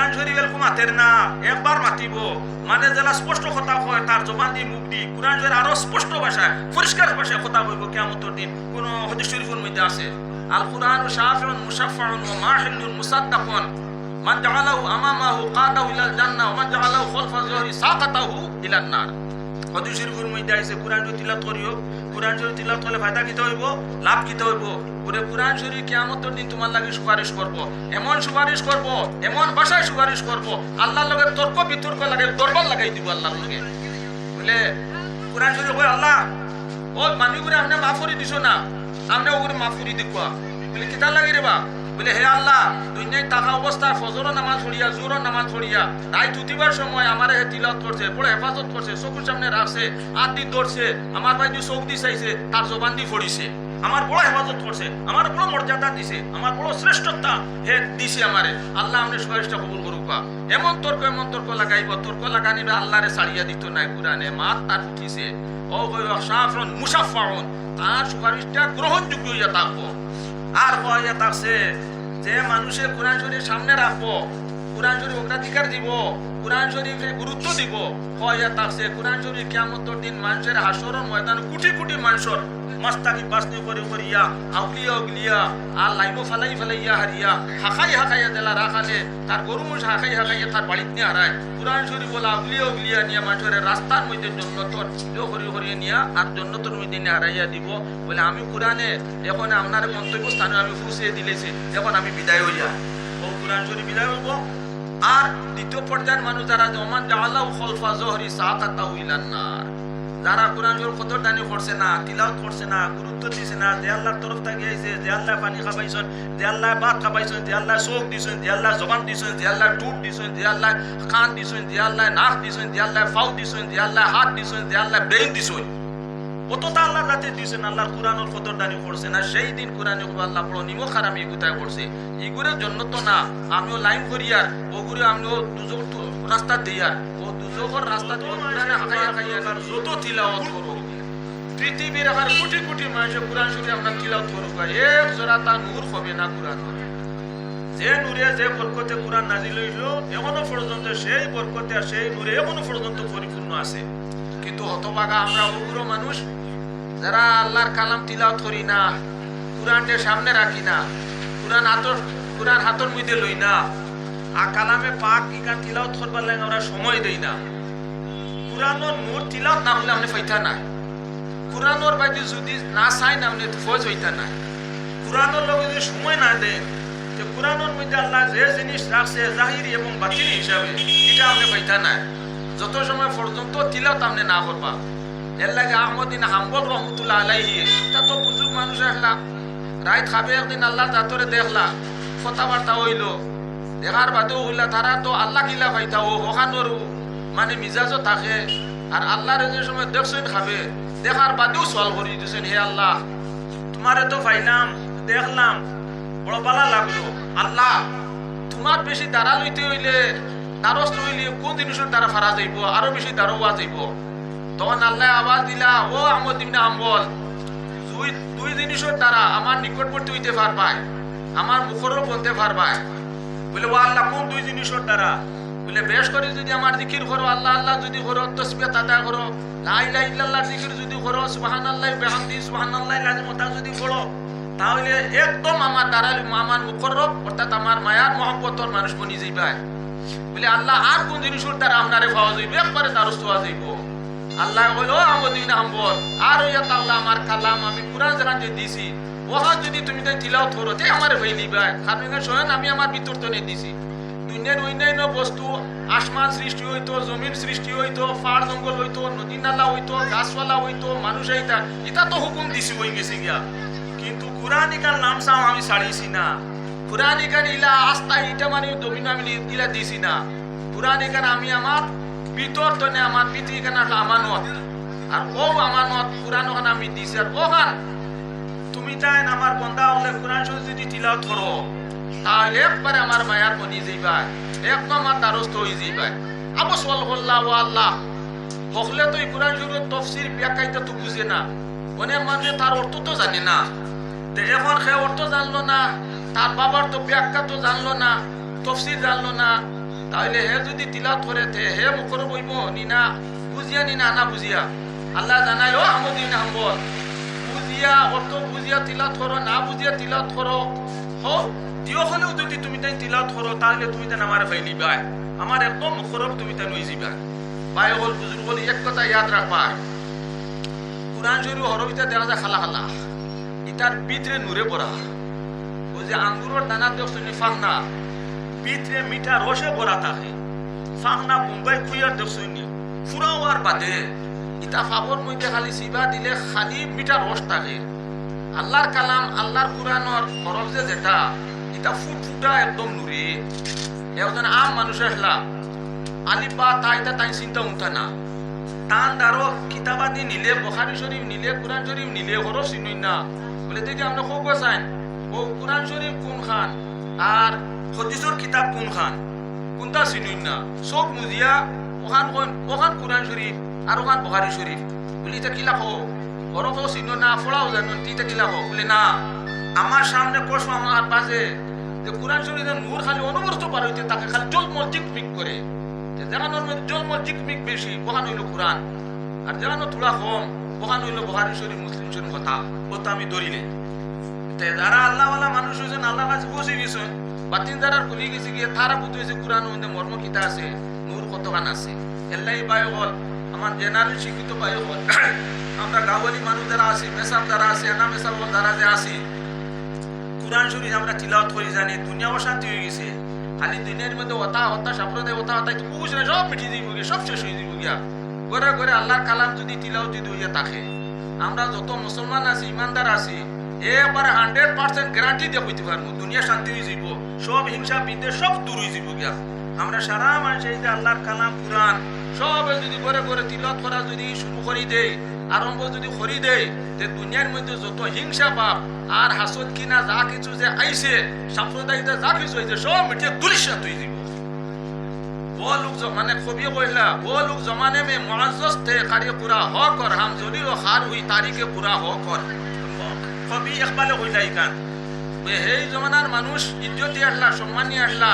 কোরআন শরীফ এরকম হাতের না একবার মাতিব। মানে যারা স্পষ্ট কথা কয় তার জবান দিয়ে মুখ দি। কোরআন শরীফ আরও স্পষ্ট ভাষায় পরিষ্কার ভাষায় কথা বলব কেমতর দিন। কোন হদিস শরীফের মধ্যে আছে। আল কোরআন শাফিউন মুশাফফাউন ওয়া মাহিলুন মুসাদ্দাকুন। মান জাআলাহু আমামাহু কাদাহু ইলাল জান্নাহ মান জাআলাহু খালফা যহরি সাকাতাহু ইলান নার। শরীফের মধ্যে আছে করিও করলে ফায়দা কিতে হইব? লাভ কিতে হইব? ওরে দিন তোমার লাগে সুপারিশ করব। এমন সুপারিশ করব, এমন ভাষায় সুপারিশ করব, আল্লাহর লগে তর্ক বিতর্ক লাগে দরবার লাগাই দিব আল্লাহর লগে। বলে, কোরআন শরীফ কই আল্লাহ, ও মানি করে আপনি মাফ করে দিছো না আপনি ওগুলো মাফ করে দেখবা বলে কিতা লাগি রে বা? বলে, হে আল্লাহ, দুনিয়ায় টাকা অবস্থা ফজর নামাজ পড়িয়া জোর নামাজ পড়িয়া, রাত উঠিবার সময় আমার হে তিলত করছে বড় হেফাজত করছে চকুর সামনে রাখছে, হাত দি ধরছে, আমার ভাই দি চোখ দি চাইছে, তার জবান দি ফড়িছে, আমার বড় হেফাজত করছে, আমার বড় মর্যাদা দিছে, আমার বড় শ্রেষ্ঠতা হে দিছে আমারে, আল্লাহ আপনি সুপারিশটা কবুল করুক। এমন তর্ক এমন তর্ক লাগাইব, তর্ক লাগানি আল্লাহরে ছাড়িয়া দিত নাই কুরানে মাত তার উঠিছে ও সাফরন মুসাফারন তার সুপারিশটা গ্রহণযোগ্য হইয়া থাকব আর হইয়া আছে যে মানুষের কোরআন শরীফ সামনে রাখব কোরআন শরীফ অগ্রাধিকার দিব, কোরআন গুরুত্ব দিব। হইয়া থাকছে কোরআন শরীফ দিন মানুষের হাসরের ময়দান মানুষের মাস্তাকি বাসনি আউলিয়া উগলিয়া আর ফালাই হারিয়া, হাকাই হাকাইয়া দেলা রাখালে তার গরু হাকাই হাকাইয়া তার নিয়ে হারায়। কোরআন শরীফ বলে আউলিয়া উগলিয়া নিয়ে মানুষের রাস্তার মধ্যে জন্নতর হরি হরিয়ে নিয়া আর জন্নতর মধ্যে নিয়ে হারাইয়া দিব। বলে আমি কোরআনে, এখন আপনার গন্তব্য স্থানে আমি ফুসিয়ে দিলেছি, এখন আমি বিদায় হইয়া। ও কোরআন শরীফ বিদায় হইব? আর দ্বিতীয় পর্যায়ের মানুষ যারা জমান উইলান্নার যারা কোরআন কতর দানি করছে না তিলাওয়াত করছে না গুরুত্ব দিছে না যে আল্লাহর তরফ থেকে আইছে যে আল্লাহ পানি খাবাইছেন যে আল্লাহ ভাত খাবাইছেন যে আল্লাহ চোখ দিছেন যে আল্লাহ জবান দিছেন যে আল্লাহ টুট দিছেন যে আল্লাহ কান দিছেন যে আল্লাহ নাক দিছেন যে আল্লাহ ফাউ দিছেন যে আল্লাহ হাত দিছেন যে আল্লাহ ব্রেইন দিছেন কতটা আল্লাহর রাতে দিছেন আল্লাহর কোরআনের কদর করছে না সেই দিন কোরআনে আল্লাহ পড়ো নিমো খারাপ ইগুতায় করছে। ইগুরের জন্য তো না আমিও লাইন করিয়ার ওগুরে আমিও দুজক রাস্তা দিয়ার ও দুজকর রাস্তা দিয়ে কোরআনে হাকাই হাকাইয়া যত তিলাওয়াত করো পৃথিবীর আমার কোটি কোটি মানুষের কোরআন শরীফ আমরা তিলাওয়াত করুক এক জোড়া তা নূর হবে না কোরআন যে নূরে যে বরকতে কোরআন নাজিল হইল এখনও পর্যন্ত সেই বরকতে আর সেই নূরে এখনও পর্যন্ত পরিপূর্ণ আছে। কিন্তু হতবাগা আমরা ওগুলো মানুষ যারা আল্লাহর কালাম তিলাওয়াত করি না কোরআনটা সামনে রাখি না, কোরআন হাতর কোরআন হাতর মধ্যে লই না, আর কালামে পাক ইকান তিলাওয়াত করবার লাগে আমরা সময় দেই না। কোরআনের নূর তিলাওয়াত না হলে আপনি ফাইতা না কোরআনের বাইরে যদি না চাই, না আপনি ফজ হইতা না কোরআনের লগে যদি সময় না দেন যে কোরআনের মধ্যে আল্লাহ যে জিনিস রাখছে, জাহিরি এবং বাতিনি হিসাবে, এটা আপনি পাইতা না যত সময় পর্যন্ত তিলাওয়াত আপনি না করবা এর লাগে আহমদিন হাম্বল রহমতুল্লাহ আলাইহি। তা তো বুজুর্গ মানুষ আসলা রাত খাবে একদিন আল্লাহ জাতরে দেখলা। কথাবার্তা হইল। দেখার বাদেও হইলা, তারা তো আল্লাহ কিলা পাইতা, ও ওখানোর মানে মিজাজও থাকে। আর আল্লাহর যে সময় দেখছেন খাবে, দেখার বাদেও সওয়াল করি দিয়েছেন হে আল্লাহ। তোমারে তো পাইলাম, দেখলাম। বড় পালা লাগল। আল্লাহ, তোমার বেশি দ্বারা লইতে হইলে, দ্বারস্থ হইলে কোন জিনিসের দ্বারা ফারা যাইব আরও বেশি হওয়া যাইব তখন আল্লাহ আওয়াজ দিলা, ও আমদ দিন আম্বল দুই দুই জিনিসের দ্বারা আমার নিকটবর্তী হইতে পারবাই, আমার মুখরও বলতে পারবাই। বলে, ও আল্লাহ, কোন দুই জিনিসের দ্বারা? বলে, বেশ করে যদি আমার জিকির করো, আল্লাহ আল্লাহ যদি করো তসবিয়া তাতা করো, লা ইলাহা ইল্লাল্লাহ জিকির যদি করো, সুবহানাল্লাহ বিহামদি সুবহানাল্লাহ লাজিম ওটা যদি পড়ো তাহলে একদম আমার দ্বারা আমার মুখরব, অর্থাৎ আমার মায়ার মহব্বতর মানুষ বনি যাইবাই। বলে, আল্লাহ, আর কোন জিনিসের দ্বারা আপনারে পাওয়া যাইবে একবারে দ্বারস্থ হওয়া যাইব। আল্লাহ কইল আমদিন আম্বল আর ইয়া তাআলা আমার কালাম, আমি কুরআন জানান যে দিছি। ওহা যদি তুমি তাই তিলাও থরো তে আমার ভাই নিবা কারণ স্বয়ং আমি আমার ভিতর তো দিছি। দুনিয়ার অন্যান্য বস্তু, আসমান সৃষ্টি হইতো, জমিন সৃষ্টি হইতো, পাহাড় জঙ্গল হইতো নদী নালা হইতো, গাছপালা হইতো, মানুষ আইতা এটা তো হুকুম দিছি হয়ে গেছে গিয়া। কিন্তু কুরআনিকার নাম চাও আমি ছাড়িছি না। কুরআনিকার ইলা আস্থা ইটা মানে জমিন আমি ইলা দিছি না। কুরআনিকার আমি আমার ভিতর তো আমার পৃথিবী কানা আমানত আর ও আমানত কোরআন ওখানে আমি দিছি আর ওখান তুমি চাই আমার বন্ধা হলে কোরআন যদি তিলাওয়াত করো তাহলে একবারে আমার মায়ার বনি যাইবা একদম আমার দ্বারস্থ হয়ে যাইবা আবু সল বললাহ ও আল্লাহ, হকলে তো এই কোরআন শরীফের তফসির ব্যাখ্যাইটা তো বুঝে না অনেক মানুষে তার অর্থ তো জানে না। তো এখন সে অর্থ জানলো না তার বাবার তো ব্যাখ্যা তো জানলো না তফসির জানলো না। তাহলে হে যদি তিলাত করে তে, হে মুখর বইব নি না বুঝিয়া নি না না বুঝিয়া আল্লাহ জানাইল ও আমদিন হাম্বল। বুঝিয়া অত বুঝিয়া তিলাত করো না বুঝিয়া তিলাত করো হো দিও হলেও যদি তুমি তাই তিলাত করো তাহলে তুমি তাই আমার ফাইলি বাই আমার একদম মুখরব তুমি তাই নই যাবা। বাই হল বুজুর্গ হল এক কথা ইয়াদ রাখবা কোরআন শরীফ হরবিতা দেখা যায় খালা খালা। ইটার ভিতরে নূরে পড়া ওই যে আঙ্গুরের দানা দেখছ নি ভিতরে মিঠা রসে ভরা থাকে ফাংনা বোম্বাই খুইয়ার দেখছনি ফুরাওয়ার বাদে ইটা ফাবর মধ্যে খালি সিবা দিলে খালি মিঠা রস থাকে আল্লাহর কালাম, আল্লাহর কোরআনর হরফ যে যেটা এটা ফুট ফুটা একদম নুরে একজন আম মানুষের হেলা আলিফ বা তা এটা তাই চিন্তা উঠা না। টান দারো কিতাবাদি নিলে বখারি শরীফ নিলে কোরআন শরীফ নিলে হরফ চিনুই না। বলে, দেখি আমরা খুব চাইন? ও কোরআন শরীফ কোন খান? আর হদিসর কিতাব কোন খান কোনটা চিনুই না? সব মুজিয়া ওখান ওখান কোরআন শরীফ আর ওখান বখারি শরীফ বলি এটা কিলা হো হরফও চিনো না ফোড়াও জানো তিটা কিলা হো বলে, না আমার সামনে কষ আমার বাজে। যে কোরআন শরীফের নূর খালি অনবরত পার হইতে তাকে খালি জলমল জিকমিক করে যে জাগানোর মধ্যে জলমল জিকমিক বেশি ওখান হইল কোরআন আর জাগানো থোড়া কম ওখান হইল বহারি শরীফ মুসলিম শরীফ কথা। ও তো আমি ধরিলে যারা আল্লাহওয়ালা মানুষ হয়েছেন কাছে গেছেন। খুলি গেছে গিয়ে, তারা বুঝতে হয়েছে কোরআন মধ্যে মর্ম কিতা আছে, নূর আছে। এল্লাই বাই হল আমার জেনারেল শিক্ষিত বাই হল আমরা গাওয়ালি মানুষ যারা আছি, মেসাব যারা আছে, এনা মেসাব যারা যে আছি, কোরআন শরীফ আমরা তিলাওয়াত করি, জানি হয়ে গেছে। খালি দুনিয়ার মধ্যে ওতা ওতা সাম্প্রদায় ওতা ওতা একটু কুছ না, সব দিব গিয়া, সব শেষ হয়ে দিব গিয়া। করে করে আল্লাহর কালাম যদি তিলাও যদি হইয়া থাকে। আমরা যত মুসলমান আছি, ইমানদার আছি এবারে হান্ড্রেড পার্সেন্ট গ্যারান্টি দিয়ে হইতে পারবো দুনিয়া শান্তি হয়ে যাব সব হিংসা বিদ্বেষ সব দূর হয়ে যাব গিয়া আমরা সারা মানুষ এই যে আল্লাহর কালাম কোরআন সব যদি করে করে তিলত করা যদি শুরু করি দেয় আরম্ভ যদি করি দেয় তে দুনিয়ার মধ্যে যত হিংসা পাপ আর হাসদ কিনা যা কিছু যে আইছে সাম্প্রদায়িকতা যা কিছু হয়েছে সব মিটিয়ে দুলিশাত হয়ে যাব वो लोग जो मैंने खूबी बोला वो लोग जमाने में मुआज्जज थे कार्य पूरा हो कर हम जली व खार हुई तारीख पूरा हो कर কবি একবালে হয়ে যায় কান এই জমানার মানুষ ইজ্জতি আসলা, সম্মানী আসলা।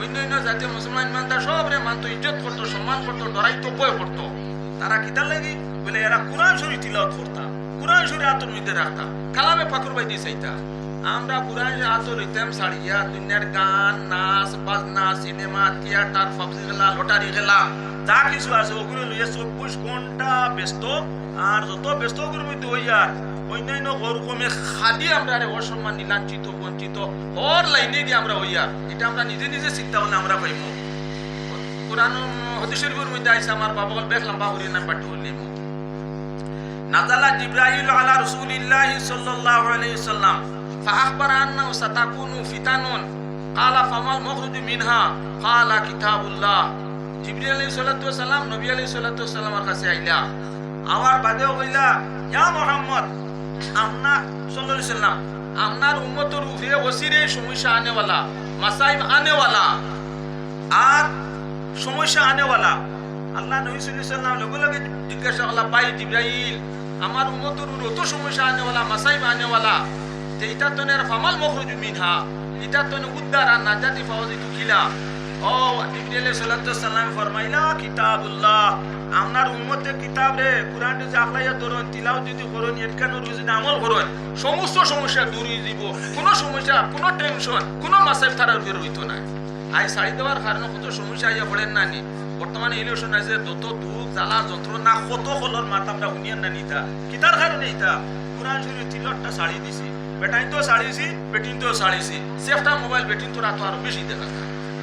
অন্য অন্য জাতীয় মুসলমান ইমানদার সব রে মানতো, ইজ্জত করতো, সম্মান করতো ডরাইতো বয় করতো। তারা কিতা লাগি? বলে, এরা কোরআন শরীফ তিলাওয়াত করতাম কোরআন শরীফ আতর মধ্যে রাখতাম কালামে ফাকুর বাই দিয়ে চাইতা। আমরা কোরআন হাত রইতাম সারিয়া দুনিয়ার গান, নাচ, বাজনা, সিনেমা, থিয়েটার, পাবজি খেলা, লটারি খেলা। যা কিছু আছে, ওগুলো লইয়া চব্বিশ ঘণ্টা ব্যস্ত। আর যত ব্যস্ত ওগুলোর মধ্যে হইয়ার অন্যান্য ওরকমে খালি আমরা রে অসম্মান নীলাঞ্চিত বঞ্চিত ওর লাইনে গিয়ে আমরা হইয়া এটা আমরা নিজে নিজে চিন্তা হলে আমরা পাইব কোরআন হদি শরীফের মধ্যে আইসা আমার বাবা বল বেশ লম্বা হরি নাম বাট্টু হলিম নাজালা জিব্রাইল আলা রাসূলিল্লাহ সাল্লাল্লাহু আলাইহি সাল্লাম فأخبر أنه ستكون فتن قال فما المخرج منها قال كتاب الله জিবরিল আলাইহিস সালাতু সালাম নবী আলাইহিস সালাতু সালামের কাছে আইলা আমার বাদেও কইলা ইয়া মোহাম্মদ সাল্লাল্লাহু আলাইহি সাল্লাম আপনার উম্মতর উপরে ওসিরে সমস্যা আনেওয়ালা মাসাইব আনেওয়ালা, আর সমস্যা আনেওয়ালা। সাল্লাম লগে লগে জিজ্ঞাসা ফরমাইলা, কিতাবুল্লাহ। আপনার উম্মতে কিতাব রে, কোরআন যে আখলাইয়া ধরুন তিলাও যদি করুন এরকানোর যদি আমল করুন, সমস্ত সমস্যা দূর হয়ে যাব। কোনো সমস্যা, কোনো টেনশন কোনো মাসাইব তারার উপরে হইতো না। আই শাড়ি দেওয়ার কারণে কত সমস্যা আইয়া পড়েন না নি। বর্তমানে ইলেকশন আছে যত দুঃখ, জ্বালা, যন্ত্রণা, কত হলর মাত আমরা শুনিয়ান না নিতা কিতার কারণে ইতা কোরআন শরীফ তিলটটা শাড়ি দিছি। বেটাইন তো শাড়িছি বেটিন তো শাড়িছি সেফটা মোবাইল বেটিন তো আরও বেশি দেখা যায়।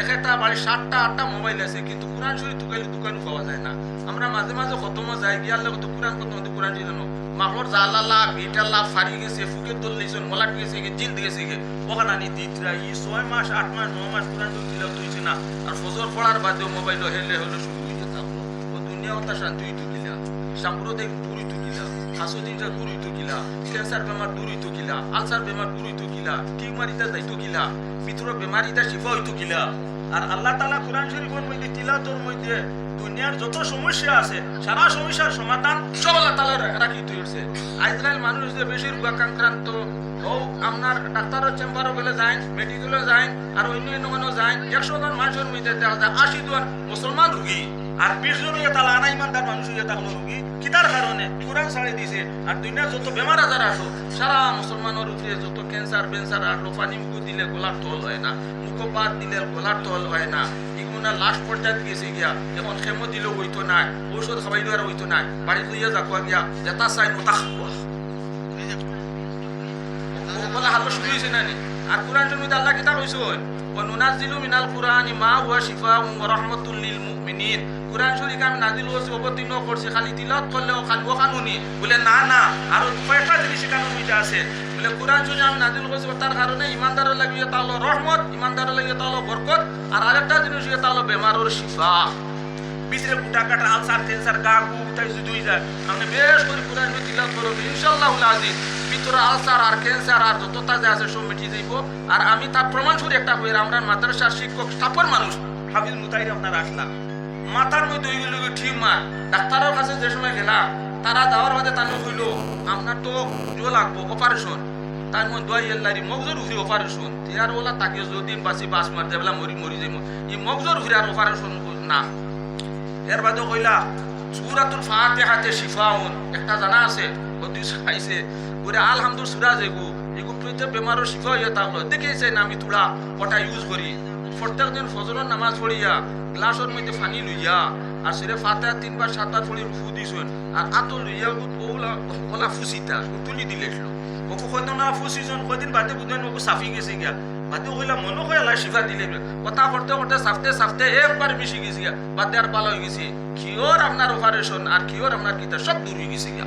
একটা বাড়ি সাতটা, আটটা মোবাইল আছে, কিন্তু কোরআন শরীফ দোকানে পাওয়া যায় না। আমরা মাঝে মাঝে খতম যাই গিয়ার লোক তো কোরআন খতম হতে কোরআন জানো। মাহর জালালা বিটাল্লা ফারি গেছে দল লেছেন মলাট গেছে গে জিল গেছে গে ওখানে আনি দিতরা ই ছয় মাস, আট মাস, ন মাস কোরআন শরীফ তিলাওয়াত হইছে না। আর ফজর পড়ার বাদেও মোবাইল হেলে হলে শুরু হয়ে যেতাম ও দুনিয়া শান্তি হইতো কিলা সাম্প্রদায়িক দূর হইতো কিলা হাসদিনটা দূর হইতো কিলা, ক্যান্সার বেমার আলসার বেমার যাইতো বেমার শিফা হইতো আর আল্লাহ তালা কোরআন শরীফের মধ্যে মধ্যে দুনিয়ার যত সমস্যা আছে, সারা সমস্যার সমাধান সব আল্লাহ তালা রাখি ও আপনার ডাক্তারের চেম্বারও গেলে যায় মেডিকেলে যায় আর অন্য অন্য যায় একশো জন মানুষের মধ্যে দেখা যায় আশি জন মুসলমান রুগী। আর বিশজন হয়ে তাহলে আনা ইমানদার মানুষ হয়ে তাহলে রোগী কিতার কারণে কোরআন সাড়ে দিছে আর দুনিয়ার যত বেমার আজার আসো সারা মুসলমানের উপরে যত ক্যান্সার বেন্সার আর পানি মুখু দিলে গোলার তল হয় না মুখপাত দিলে গোলার তল হয় না এগুলো লাস্ট পর্যায়ে গেছে গিয়া, এখন খেমো দিলেও হইতো না ঔষধ খাবাই দেওয়ার হইতো না বাড়ি লইয়া যাকুয়া গিয়া যেটা চাই মোতা খাওয়া বলা হালো শুরু না আর কোরআন শুনুই আল্লাহ কিতাব হয়েছে ও নুনাজিলু মিনাল কোরআন মা ওয়া শিফা ওয়া রাহমাতুল মুমিনিন। কোরআন শরীফ আমি নাজিল করছি অবতীর্ণ করছি, খালি তিলত করলেও খালি ও কানুনি। বলে, না না, আর কয়েকটা জিনিস মধ্যে আছে। বলে, কোরআন শরীফ আমি নাজিল করছি তার কারণে ইমানদারের লাগিয়ে তা হলো রহমত, ইমানদারের লাগিয়ে তা হলো বরকত, আর আরেকটা জিনিস হইয়া তা হলো বেমারের শিফা। ভিতরে গুটা কাটা, আলসার ক্যান্সার গা, গু তাই হয়ে যায়। আপনি বেশ করে কোরআন শরীফ তিলাওয়াত করো ইনশাআল্লাহ আজিজ ভিতরে আলসার আর ক্যান্সার আর যত তাজা আছে সব মিটিয়ে যাইব আর আমি তার প্রমাণ সরি একটা হয়ে, আমরা মাদ্রাসার শিক্ষক স্থাপন মানুষ। হাফিজ মুতাইর আপনার আসলাম। মাথার মধ্যে হয়ে গেল ঠিক মার। ডাক্তারের কাছে যে সময় গেলা তারা যাওয়ার বাদে তার হইল আপনার তো জো লাগবো অপারেশন তার মধ্যে দোয়াই এল্লারি মগজোর উফরে অপারেশন ইয়ার ওলা তাকে যদি বাসি বাস মার দেবলা মরি মরি যাইব। ই মগজোর উফরে আর অপারেশন না। এর বাদে কইলা, সুরাতুল ফাতিহাতে শিফাউন, একটা জানা আছে হদিস খাইছে পুরে আলহামদু সুরা যেগু এগু প্রত্যেক বেমারের শিফা হইয়া তাহলে না আমি তুলা ওটা ইউজ করি। প্রত্যেক দিন ফজরের নামাজ পড়িয়া গ্লাসের মধ্যে পানি লইয়া আর সেরে ফাতে তিনবার সাতবার পড়ি ফু দিছুন আর আতো লইয়া ওলা ওলা ফুসিতা তুলি দিলে ওকে হয়তো না ফুসিজন কদিন বাদে বুঝবেন ওকে সাফি গেছে গিয়া। বাদে হইলা মনে আল্লাহ শিফা দিলে কথা করতে করতে সাফতে সাফতে একবার মিশি গেছি গিয়া। বাদে আর ভালো হয়ে গেছে কিওর আপনার অপারেশন আর কিওর আপনার কিতা সব দূর হয়ে গেছে গিয়া।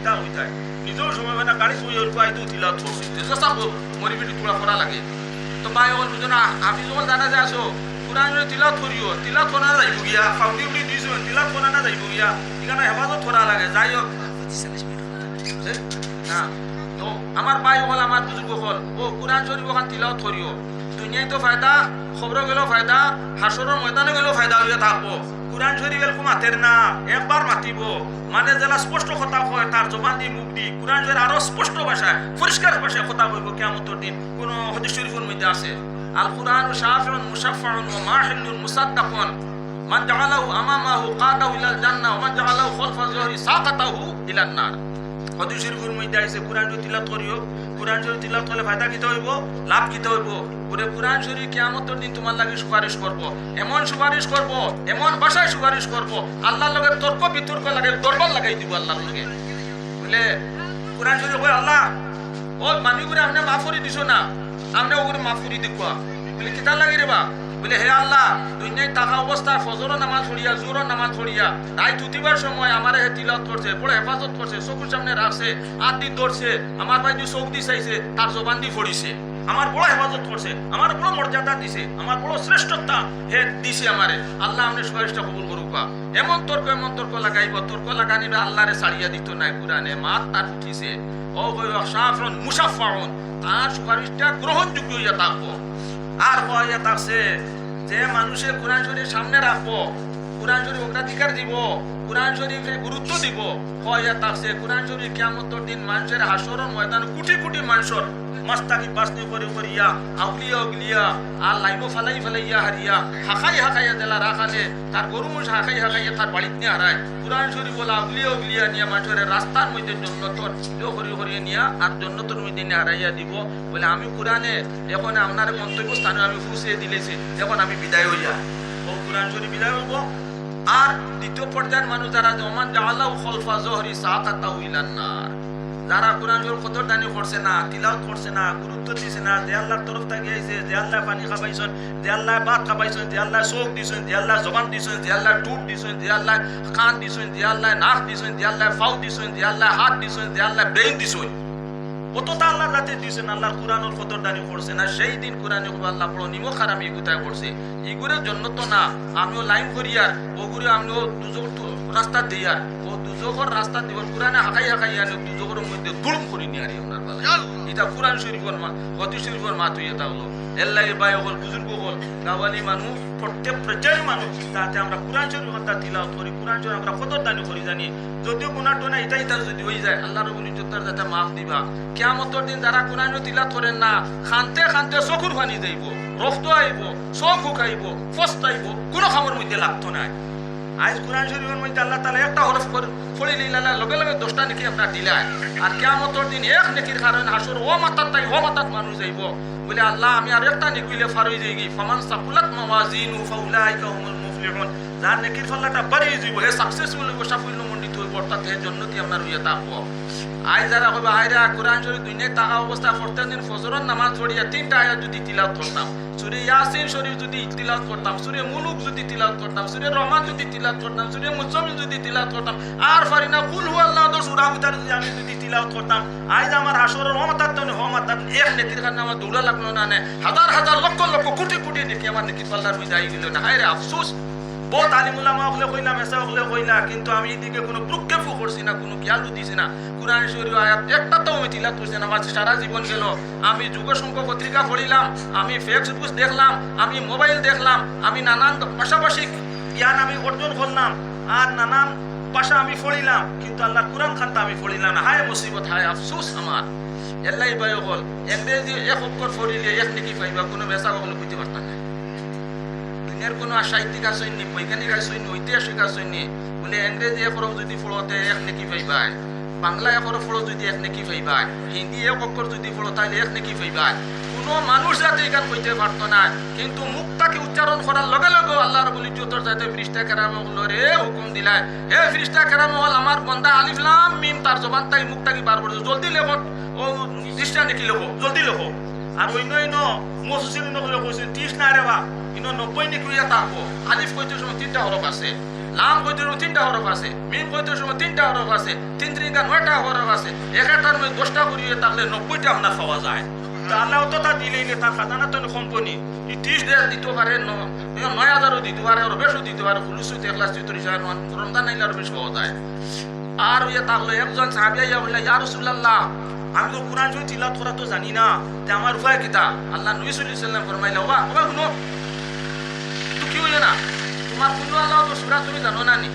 না দিতা হইতাই নিজেও সময় হয় না গাড়ি বই অল্প আইতো তিলাত করছে চেষ্টা মরি বিটি তোলা করা লাগে তো বাই হল বুঝো না হাফিজ হল জানা যে আসো কোরআন জগলে তিলাওয়াত করিও তিলাওয়াত করা যাইব গিয়া ফাউন্ডি উঠি দিছো তিলাত করা না যাইব গিয়া এখানে হেফাজত করা লাগে যাই হোক না তো আমার ভাই হল আমার বুজুর্গ হল ও কোরআন শরীফ ওখান তিলাওয়াত করিও দুনিয়ায় তো ফায়দা খবর গেলেও ফায়দা হাসরের ময়দানে গেলেও ফায়দা হইয়া থাকব। কোরআন শরীফ এরকম মাতের না, একবার মাতিব। মানে যারা স্পষ্ট কথা কয়, তার জবান দি মুখ দি। কোরআন শরীফ আরও স্পষ্ট ভাষায়, পরিষ্কার ভাষায় কথা কইব কেমতর দিন। কোন হদিস শরীফের মধ্যে আছে আল কোরআন শাফিউন মুশাফফাউন ওয়া মাহিলুন মুসাদ্দাকুন। মান জাআলাহু আমামাহু কাদাহু ইলাল জান্নাহ মান জাআলাহু খালফা যহরি সাকাতাহু ইলান নার। হদিস শরীফের মধ্যে আছে কোরআন শরীফ তিলাত করিও, কোরআন শরীফ তিলাত করলে ফায়দা কিতে হইব? লাভ কিতে হইব? ওরে কোরআন শরীফ কিয়ামতের দিন তোমার লাগে সুপারিশ করব। এমন সুপারিশ করব, এমন ভাষায় সুপারিশ করব, আল্লাহর লগে তর্ক বিতর্ক লাগে দরবার লাগাই দিব আল্লাহর লগে। বলে, কোরআন শরীফ কয়, আল্লাহ, ও মানি করে আপনি মাফ করে দিছো না। আপনি ওগুলো মাফ করে দেখুয়া বলে কিতা লাগি রে বা? বলে, হে আল্লাহ, দুনিয়ায় থাকা অবস্থা ফজর নামাজ পড়িয়া জোর নামাজ পড়িয়া তাই তুতিবার সময় আমার হে তিলত করছে বড় হেফাজত করছে চকুর সামনে রাখছে, হাত দি ধরছে, আমার ভাই চোখ দি চাইছে, তার জবান দি ফড়িছে, আমার বড় হেফাজত করছে, আমার বড় মর্যাদা দিছে, আমার বড় শ্রেষ্ঠতা হে দিছে আমারে, আল্লাহ আপনি সুপারিশটা কবুল করুক। এমন তর্ক এমন তর্ক লাগাইব, তর্ক লাগানিবে আল্লাহরে ছাড়িয়া দিত নাই কুরানে মাত তার উঠিছে ও সাফরন মুসাফাউন তার সুপারিশটা গ্রহণযোগ্য হইয়া থাকব আর কয়া আছে যে মানুষের কোরআন শরীফ সামনে রাখব, কোরআন শরীফ অগ্রাধিকার দিব, কোরআন শরীফে গুরুত্ব দিব হইয়া আছে কোরআন শরীফ কেমন দিন মানুষের হাসর ময়দান কোটি কোটি মানুষের মাস্তাকি বাসনি করে করিয়া আউলিয়া উগলিয়া আর লাইনো ফালাই ফালাইয়া হারিয়া হাকাই হাকাইয়া দেলা রাখালে তার গরু মুষ হাকাই হাকাইয়া তার বাড়িতে নিয়ে হারায়। কোরআন শরীফ বলা আউলিয়া উগলিয়া নিয়ে মানুষের রাস্তার মধ্যে জন্নতর হরি হরিয়ে নিয়া আর জন্নতর মধ্যে নিয়ে হারাইয়া দিব। বলে আমি কোরআনে, এখন আপনার গন্তব্য স্থানে আমি ফুসিয়ে দিলেছি, এখন আমি বিদায় হইয়া। ও কোরআন শরীফ বিদায় হইব। আর দ্বিতীয় পর্যায়ের মানুষ যারা জমান জাহালাউ খলফা জহরি সাকাতা উইলান্নার যারা কোরআন কদর দানি করছে না তিলাওয়াত করছে না গুরুত্ব দিছে না যে আল্লাহর তরফ থেকে আইছে যে আল্লাহ পানি খাবাইছেন যে আল্লাহ ভাত খাবাইছেন যে আল্লাহ চোখ দিছেন যে আল্লাহ জবান দিছেন যে আল্লাহ টুট দিছেন যে আল্লাহ কান দিছেন যে আল্লাহ নাক দিছেন যে আল্লাহ ফাউ দিছেন যে আল্লাহ হাত দিছেন যে আল্লাহ ব্রেইন দিছেন কতটা আল্লাহর রাতে দিছেন আল্লাহর কোরআনের কদর দানি করছে না সেই দিন কোরআনে আল্লাহ পড়ো নিমো খারাপ ইগুতায় করছে ইগুরের জন্য তো না আমিও লাইন করিয়ার ওগুরে আমিও দুজক রাস্তা দিয়ার দুজকর রাস্তা দিব। হাকাই আনি মধ্যে ওনার এটা কোরআন মা শরীফের মা তুই এটা হলো। বাই হল বুজুর্গ হল গাওয়ালি মানুষ প্রত্যেক মানুষ তাতে আমরা কোরআন শরীফ কথা তিলাওয়াত করি কোরআন শরীফ আমরা দানি করি জানি। যদিও যদি হয়ে যায়, আল্লাহ রবুল ইজ্জতার যাতে মাফ দিবা। কিয়ামতর দিন যারা কোরআন তিলাওয়াত করেন না, খানতে খানতে চকুর পানি যাইব রক্ত আইব চোখ শুকাইব ফস্তাইব কোনো খামর মধ্যে লাগতো নাই। আজ কোরআন শরীফের মধ্যে আল্লাহ তালা একটা হরফ ফড়ি লিলালা লগে লগে দশটা নাকি আপনার দিলায় আর কেমতর দিন এক নেকির কারণে হাসর, ও মাতার তাই, ও মাতাত মানুষ যাইব বলে, আল্লাহ, আমি আর একটা নিকুইলে ফারই যাই গি ফমান সাকুলাত মাওয়াজিন ফাউলাইকা হুমুল মুফলিহুন। যার নেকির ফল্লাটা বাড়িয়ে যাইব, হে সাকসেসফুল হইব সাফল্য অর্থাৎ হে জন্নতি আপনার হইয়া থাকব আই যারা হবে আইরা কোরআন শরীফ দুনিয়ায় টাকা অবস্থা, প্রত্যেক দিন ফজরের নামাজ পড়িয়া তিনটা আয়াত যদি তিলাওয়াত করতাম, সুরে ইয়াসিন শরীফ যদি তিলাওয়াত করতাম, সুরে মুলুক যদি তিলাওয়াত করতাম, সুরে রহমান যদি তিলাওয়াত করতাম, সুরে মুসলিম যদি তিলাওয়াত করতাম, আর ফারিনা কুল হু আল্লাহ দো সূরা উতার যদি আমি যদি তিলাওয়াত করতাম আজ আমার হাসরের হমাতাত তো হমাতাত এক নেকির কারণে আমার দৌড়া লাগল না নে, হাজার হাজার লক্ষ লক্ষ কোটি কোটি নেকি আমার নেকি পাল্লার হয়ে যাই গেল না। হায় রে, আফসোস। বহুত আলিমুল্লামা হলে কইলাম এসা হলে কইলা কিন্তু আমি এদিকে কোনো প্রক্ষেপও করছি না, কোনো খেয়ালও দিছি না। কোরআন শরীফ আয়াত একটা তো আমি তিলাত করছি না আমার সারা জীবন গেল আমি যুগসংখ্য পত্রিকা পড়িলাম, আমি ফেসবুক দেখলাম, আমি মোবাইল দেখলাম, আমি নানান পাশাপাশি জ্ঞান আমি অর্জন করলাম, আর নানান পাশা আমি পড়িলাম কিন্তু আল্লাহ কোরআন খানটা আমি পড়িলাম না। হায় মুসিবত, হায় আফসোস আমার। এল্লাই বাই হল ইংরেজি এক অক্ষর পড়িলে এক নাকি পাইবা, কোনো মেসা হলে বুঝতে পারতাম দুনিয়ার কোনো সাহিত্যিক আসেননি বৈজ্ঞানিক আসেননি ঐতিহাসিক আসেননি বলে ইংরেজি এক হরফ যদি ফলতে এক নেকি পাইবাই বাংলা এক হরফ ফলো যদি এক নেকি পাইবাই হিন্দি এক অক্ষর যদি ফলো তাহলে এক নেকি পাইবাই কোনো মানুষ যাতে এখান কইতে পারতো না কিন্তু মুক্তাকে উচ্চারণ করার লগে লগে আল্লাহ রবুল ইজ্জতর যাতে ফিরিস্তা কেরাম হলো হুকুম দিলায় হে ফিরিস্তা কেরাম হল আমার বন্দা আলিফলাম মিম তার জবান তাই মুক্তাকে বার করছে জলদি লেখো ও দৃষ্টা নেকি লেখো জলদি লেখো আর অন্য অন্য মসজিদ নকলে কৈছে ত্ৰিছ নাই ৰে বা। কিন্তু নব্বৈ নিকুৰীয়া তাকব আলিফ কৈতে সময় তিনিটা হরফ আছে লাম কৈতে সময় তিনিটা হরফ আছে, মিম কৈতে সময় তিনিটা হরফ আছে, তিন তিনিটা নয়টা হরফ আছে একেটার মধ্যে দশটা করিয়ে তাহলে নব্বইটা আপনার পাওয়া যায়। তা আল্লাহ অতটা দিলেই তার খাজানা তো কোম্পানি ই ত্রিশ দেড় দিতে পারে ন- নয় হাজারও দিতে পারে আরও বেশও দিতে পারে খুলুসু এক লাখ চৌত্রিশ হাজার রমজান আইলে আরও বেশি পাওয়া যায়। আর ইয়ে তাহলে একজন সাহাবিয়া ইয়া বললে ইয়া রাসূলুল্লাহ আমি তো কোরআন শরীফ তিলাওয়াত করা তো জানি না, তে আমার উপায় কিতা? আল্লাহ নবী সাল্লাল্লাহু আলাইহি সাল্লাম ফরমাইলে শুনো। তো কি হইল না? তোমার কুল্লু আল্লাহ তো সূরা তুমি জানো না নি?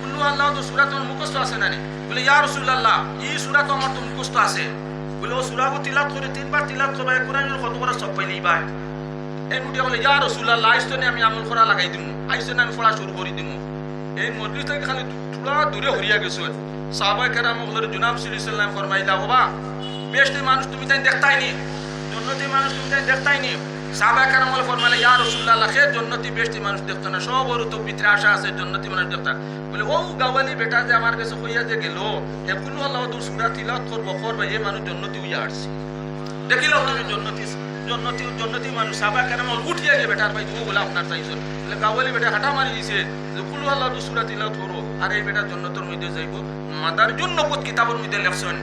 কুল্লু আল্লাহ তো সূরা তোমার মুখস্থ আছে না নি? বলে, ইয়া রাসূলুল্লাহ এই সূরা তো আমার তো মুখস্থ আছে। বলে ও সূরাগো তিলাওয়াত করে তিনবার তিলাওয়াত করবা কোরআনের কত করে সব পাইলেই বাই এই মুঠে বলে ইয়া রাসূলুল্লাহ আইসতো আমি আমল করা লাগাই দিমু আইসতো আমি পড়া শুরু করে দিমু। এই মজলিস থেকে খালি থোড়া দূরে হরিয়া গেছো। সাহাবাই কেরাম হলের জুনাব সাল্লাম ফরমাইলা বাবা বেশটি মানুষ তুমি তাই দেখতাই নি জন্নতি মানুষ তুমি তাই দেখতাই নি সাহাবাই কেরাম হলে ফরমাইলা ইয়া রাসূলুল্লাহ খে জন্নতি বেশটি মানুষ দেখতো না, সব ওর তো ভিতরে আশা আছে জন্নতি মানুষ দেখতা বলে, ও গাওয়ালি বেটা যে আমার কাছে হইয়া যে গেল কুল্লু আল্লাহ, দূর সুরা তিলাওয়াত করব করবা এই মানুষ জন্নতি হইয়া আসছে। দেখিল তুমি জন্নতি জন্নতি জন্নতি মানুষ সাবা কেন উঠিয়া গে বেটার ভাই ও বলে আপনার চাইছেন বলে গাওয়ালি বেটা হাঁটা মারি দিছে, যে কুলু আল্লাহ সুরা তিলাও ধরো আর এই বেটা জন্নতর মধ্যে যাইব, মাদার জন্য কিতাবের মধ্যে লেখছেন।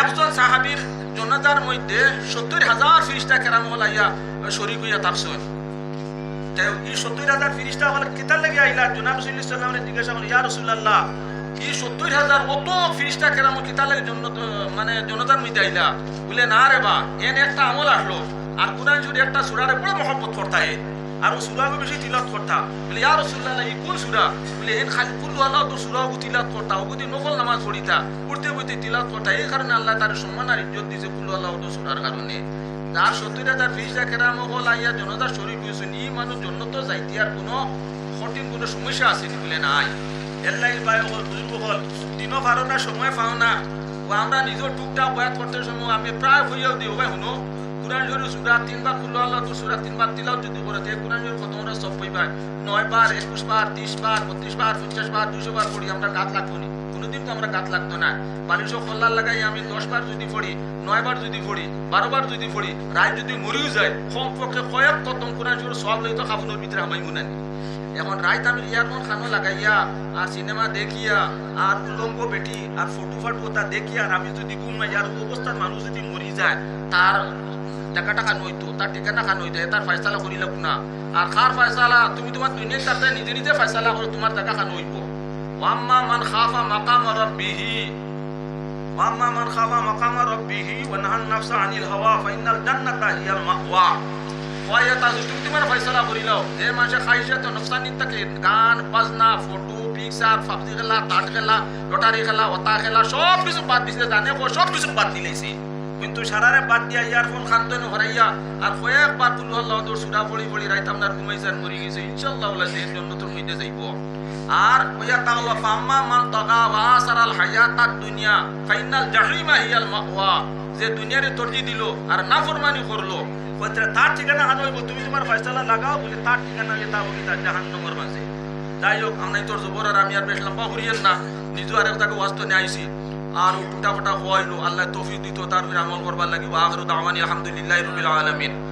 একজন সাহাবীর জনতার মধ্যে সত্তর হাজার ফিরিস্তা কেরাম হলাইয়া শরিক হইয়া থাকছেন। তাই এই সত্তর হাজার ফিরিস্তা হলে কিতার লেগে আইলা? জিজ্ঞাসা করলেন ইয়া রসুল্লাহ এই সত্তর হাজার অত ফিরিস্তা কেরাম কিতার লাগে মানে জনতার মধ্যে আইলা? বলে, না রে বা, এন একটা আমল আসলো। আর কোরআন যদি একটা সুরারে বড় মহব্বত করতাই ও সুরাগো বেশি তিলাত করতা। বলে, ইয়া রসুল্লাহ, এই কোন সুরা? বলে এন খালি কুল্লু আল্লাহ তো সুরাগো তিলাত করতা ওগুদি নকল নামাজ পড়িতা উঠতে বইতে তিলাত করতা, এই কারণে আল্লাহ তার সম্মান আর ইজ্জত দিয়েছে কুল্লু আল্লাহ তো সুরার কারণে। যার সত্তর হাজার ফিরিস্তা কেরাম হল আইয়া জনতার শরীর হয়েছেন ই মানুষ জন্য তো যাইতে আর কোনো কঠিন কোনো সমস্যা আসেনি বলে নাই। এল্লাই বাই হল বুজুর্গ হল, দিনও পারো না, সময় পাও না। ও আমরা নিজের টুকটাক বয়াত করতে সময় আমি প্রায় হইয়াও দিও, ভাই, শুনো। কোরআন শরীফ সুরা তিনবার খুল্লো আল্লাহ তো সুরা তিনবার তিলাও যদি করে তে কোরআন শরীফ কত আমরা সব পাইবা নয় বার, একুশ বার, তিরিশ বার, বত্রিশ বার, পঞ্চাশ বার দুশো বার পড়ি, আমরা গাত লাগবো নি। কোনোদিন তো আমরা গাত লাগতো না। বালিশও খোল্লার লাগাই, আমি দশ বার যদি পড়ি, নয় বার যদি পড়ি, বারো বার যদি পড়ি, রায় যদি মরিও যায়, কমপক্ষে কয়েক কতম কোরআন শরীফ সব লইতো খাবুনোর ভিতরে আমাই মুনানি এখন রাইত আমি ইয়ারফোন খানো লাগাইয়া, আর সিনেমা দেখিয়া, আর উলঙ্গ বেটি, আর ফটো ফাটো তা দেখিয়া, আর আমি যদি ঘুমাই, আর অবস্থার মানুষ যদি মরি যায়, তার টাকা টাকা নইতো তার ঠিকানা খান হইতে তার ফয়সালা করি লাগ না আর খার ফয়সালা তুমি তোমার দুনিয়ার তাতে নিজে নিজে ফয়সালা করে তোমার টাকা খান হইব ওয়াম্মা মান খাফা মাকাম রাব্বিহি واما من خاف مقام ربه ونهى النفس عن الهوى فان الجنه هي المأوى কয়ে তা তুমি তোমার ফয়সালা করি লও যে মানুষে খাইছে তো নকশানি থাকে গান বাজনা ফটো পিকচার ফাবজি খেলা তাট খেলা লটারি খেলা ওতা খেলা সব কিছু বাদ দিছে জানে কো সব কিছু বাদ দিলেছে কিন্তু সারারে বাদ দিয়া ইয়ারফোন খান্তন হরাইয়া আর কয়েকবার কুলু আল্লাহ সুরা পড়ি পড়ি রাইত আপনার ঘুমাইছেন মরি গেছে, ইনশাআল্লাহ ওলা যে জন্নতর মধ্যে যাইব। আর কইয়া তাগলা ফাম্মা মান ওয়া দুনিয়া, ফাইনাল জাহিমা হিয়াল মাওয়া, যে দুনিয়ারে তর্জি দিল আর করল। তার ঠিকানা হইব, তুমি তোমার ফয়সালা লাগাও, বলে তার ঠিকানা বলি তার মাঝে। যাই হোক আমরা তোর জবর আর আমি আর বেশ লম্বা না তাকে ওয়াস্ত নিয়ে আর ও টুটা হইল হওয়াইলো। আল্লাহ তৌফিক দিত তারপরে আমল করবার লাগবে আখিরু দাওয়ানি রবিল আলমিন আলামিন।